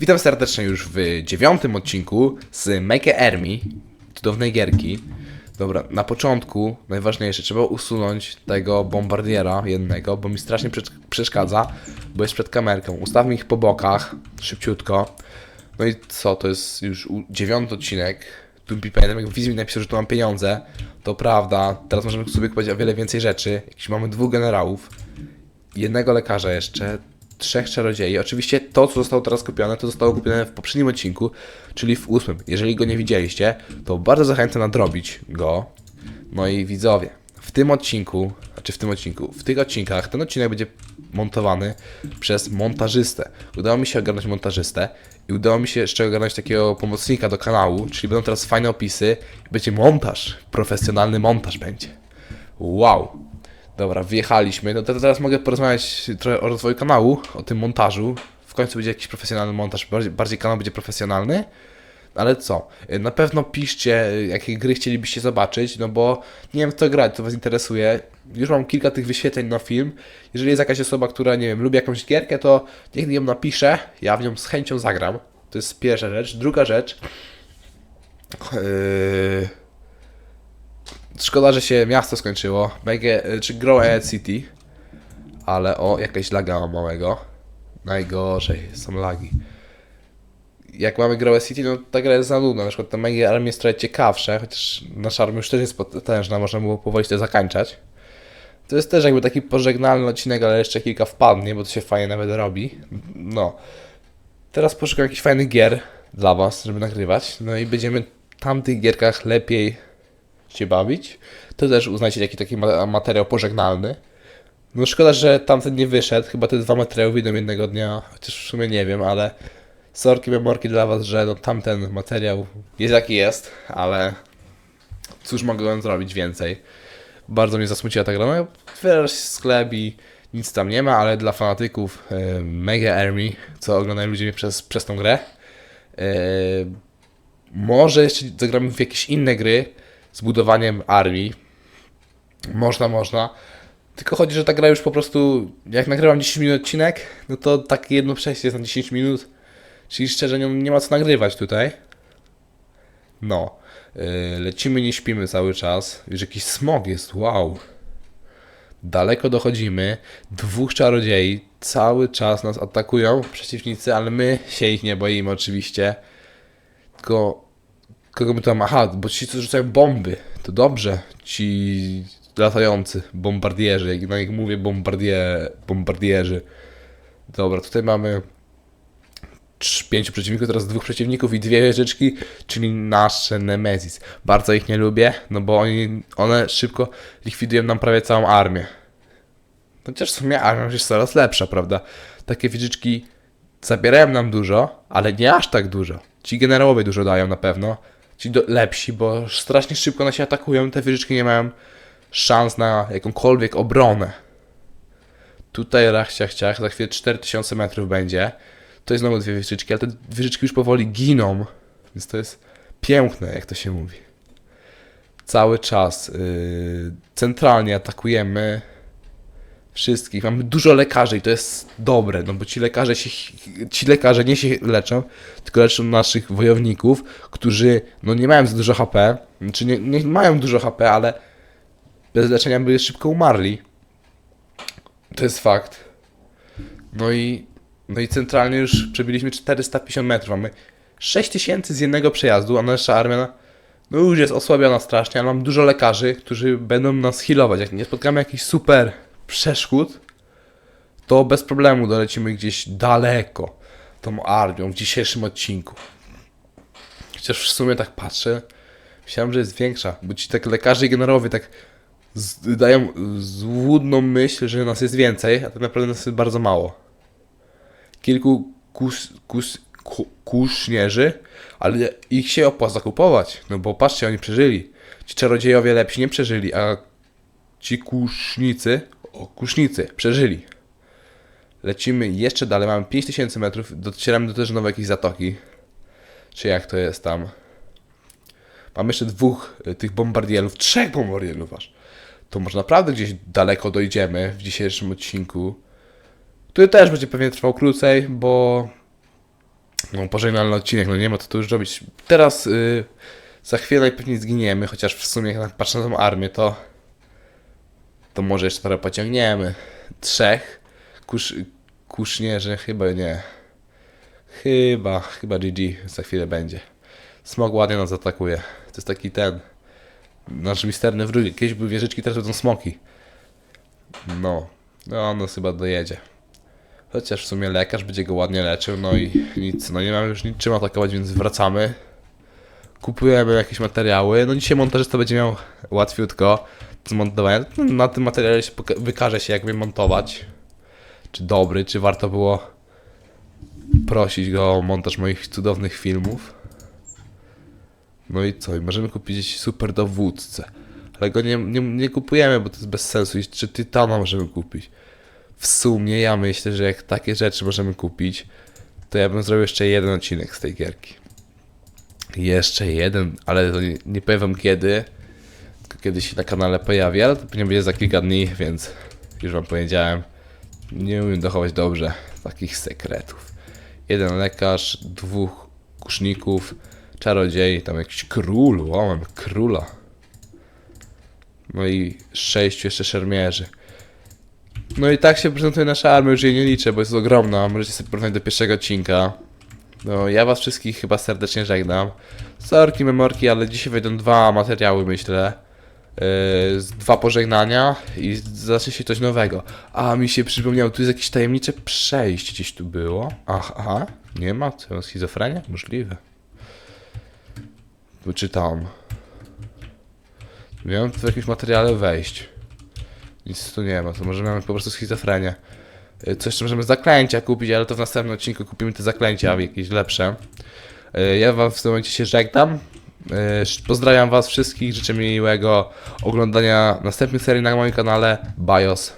Witam serdecznie już w dziewiątym odcinku z Make Army, cudownej gierki. Dobra, na początku najważniejsze, trzeba usunąć tego bombardiera jednego, bo mi strasznie przeszkadza, bo jest przed kamerką. Ustawmy ich po bokach, szybciutko. No i co, to jest już dziewiąty odcinek. Tu mi pamiętam, jak Wizji mi napisał, że tu mam pieniądze. To prawda, teraz możemy sobie kupować o wiele więcej rzeczy. Jakiś mamy dwóch generałów jednego lekarza jeszcze, trzech czarodziei. Oczywiście to, co zostało teraz kupione, to zostało kupione w poprzednim odcinku, czyli w ósmym. Jeżeli go nie widzieliście, to bardzo zachęcam nadrobić go. No i widzowie, w tym odcinku, znaczy w tym odcinku, w tych odcinkach, ten odcinek będzie montowany przez montażystę. Udało mi się ogarnąć montażystę i udało mi się jeszcze ogarnąć takiego pomocnika do kanału, czyli będą teraz fajne opisy i będzie montaż, profesjonalny montaż będzie. Wow! Dobra, wjechaliśmy. No to teraz mogę porozmawiać trochę o rozwoju kanału, o tym montażu. W końcu będzie jakiś profesjonalny montaż, bardziej, bardziej kanał będzie profesjonalny. Ale co? Na pewno piszcie, jakie gry chcielibyście zobaczyć, no bo nie wiem co grać, co Was interesuje. Już mam kilka tych wyświetleń na film. Jeżeli jest jakaś osoba, która, nie wiem, lubi jakąś gierkę, to niech ją napisze, ja w nią z chęcią zagram. To jest pierwsza rzecz. Druga rzecz. Yy... Szkoda, że się miasto skończyło. Będzie, czy Grow City. Ale o, jakaś laga mam małego. Najgorzej, są lagi. Jak mamy Grow City, no ta gra jest za nudna. Na przykład ta Mega Army jest trochę ciekawsze, chociaż nasza armia już też jest potężna, można było powoli to zakończać. To jest też jakby taki pożegnalny odcinek, ale jeszcze kilka wpadnie, bo to się fajnie nawet robi. No. Teraz poszukam jakichś fajnych gier dla Was, żeby nagrywać. No i będziemy w tamtych gierkach lepiej się bawić. To też uznajcie taki, taki ma- materiał pożegnalny. No szkoda, że tamten nie wyszedł. Chyba te dwa materiały wyjdą jednego dnia, chociaż w sumie nie wiem, ale sorki memorki dla was, że no tamten materiał jest jaki jest, ale cóż mogłem zrobić więcej. Bardzo mnie zasmuciła ta gra. No, otwierasz sklep i nic tam nie ma, ale dla fanatyków e, Mega Army, co oglądają ludzie przez, przez tą grę, e, może jeszcze zagramy w jakieś inne gry z budowaniem armii. Można, można. Tylko chodzi, że ta gra już po prostu, jak nagrywam 10 minut odcinek, no to takie jedno przejście jest na 10 minut. Czyli szczerze, nie, nie ma co nagrywać tutaj. No. Yy, lecimy, nie śpimy cały czas. Już jakiś smog jest, wow. Daleko dochodzimy. Dwóch czarodziei cały czas nas atakują, przeciwnicy, ale my się ich nie boimy oczywiście. Tylko kogo my tam. Aha, bo ci, co rzucają bomby. To dobrze. Ci latający bombardierzy. Jak na nich mówię, bombardie, bombardierzy. Dobra, tutaj mamy pięciu przeciwników, teraz dwóch przeciwników i dwie wieżyczki, czyli nasze Nemesis. Bardzo ich nie lubię, no bo oni, one szybko likwidują nam prawie całą armię. Chociaż w sumie armia jest coraz lepsza, prawda? Takie wieżyczki zabierają nam dużo, ale nie aż tak dużo. Ci generałowie dużo dają na pewno. Ci do, lepsi, bo strasznie szybko nas się atakują. Te wieżyczki nie mają szans na jakąkolwiek obronę. Tutaj rach, ciach, za chwilę 4000 metrów będzie. To jest znowu dwie wieżyczki, ale te wieżyczki już powoli giną. Więc to jest piękne, jak to się mówi. Cały czas yy, centralnie atakujemy wszystkich. Mamy dużo lekarzy i to jest dobre, no bo ci lekarze się, ci lekarze nie się leczą, tylko leczą naszych wojowników, którzy no nie mają za dużo HP, czy nie, nie mają dużo HP, ale bez leczenia by szybko umarli. To jest fakt. No i, no i centralnie już przebiliśmy 450 metrów. Mamy 6000 z jednego przejazdu, a nasza armia no już jest osłabiona strasznie, ale mam dużo lekarzy, którzy będą nas healować. Jak nie spotkamy jakichś super przeszkód, to bez problemu dolecimy gdzieś daleko tą armią w dzisiejszym odcinku. Chociaż w sumie tak patrzę, myślałem, że jest większa, bo ci tak lekarze i generałowie tak dają złudną myśl, że nas jest więcej, a tak naprawdę nas jest bardzo mało. Kilku kus, kus, ku, kusznierzy, ale ich się opłaca kupować, no bo patrzcie, oni przeżyli. Ci czarodziejowie lepsi nie przeżyli, a ci kusznicy, o kusznicy, przeżyli. Lecimy jeszcze dalej, mamy 5000 metrów, docieramy do też nowej jakiejś zatoki. Czy jak to jest tam? Mam jeszcze dwóch y, tych bombardierów, trzech bombardierów aż. To może naprawdę gdzieś daleko dojdziemy w dzisiejszym odcinku. Który też będzie pewnie trwał krócej, bo no, pożegnalny odcinek, no nie ma co tu już robić. Teraz y, za chwilę najpewniej zginiemy, chociaż w sumie jak patrzę na tą armię, to to może jeszcze trochę pociągniemy. Trzech. Kusz, kusznierzy chyba nie. Chyba, chyba GG za chwilę będzie. Smog ładnie nas atakuje. To jest taki ten. Nasz misterny wróg. Kiedyś były wieżyczki, teraz będą smoki. No. No, on nas chyba dojedzie. Chociaż w sumie lekarz będzie go ładnie leczył, no i nic. No nie mamy już niczym atakować, więc wracamy. Kupujemy jakieś materiały. No dzisiaj montażysta będzie miał łatwiutko zmontowania. No, Na tym materiale się wykaże się, jak mnie montować. Czy dobry, czy warto było prosić go o montaż moich cudownych filmów. No i co? I możemy kupić super dowódcę. Ale go nie, nie, nie kupujemy, bo to jest bez sensu. I czy Tytana możemy kupić? W sumie ja myślę, że jak takie rzeczy możemy kupić, to ja bym zrobił jeszcze jeden odcinek z tej gierki. Jeszcze jeden, ale nie, nie powiem kiedy, tylko kiedy się na kanale pojawi, ale to pewnie będzie za kilka dni, więc już wam powiedziałem, nie umiem dochować dobrze takich sekretów. Jeden lekarz, dwóch kuszników, czarodziej, tam jakiś król, wow, mam króla. No i sześciu jeszcze szermierzy. No i tak się prezentuje nasza armia, już jej nie liczę, bo jest ogromna, możecie sobie porównać do pierwszego odcinka. No, ja was wszystkich chyba serdecznie żegnam. Sorki, memorki, ale dzisiaj wejdą dwa materiały, myślę. Z- dwa pożegnania i zacznie się coś nowego. A, mi się przypomniało, tu jest jakieś tajemnicze przejście gdzieś tu było. Aha, nie ma? Co, schizofrenia? Możliwe. Wyczytałem. Miałem w jakimś materiale wejść. Nic tu nie ma, to może mamy po prostu schizofrenię. Y, Co jeszcze możemy zaklęcia kupić, ale to w następnym odcinku kupimy te zaklęcia, jakieś lepsze. Y, Ja wam w tym momencie się żegnam. Y, Pozdrawiam was wszystkich, życzę miłego oglądania następnych serii na moim kanale. BIOS.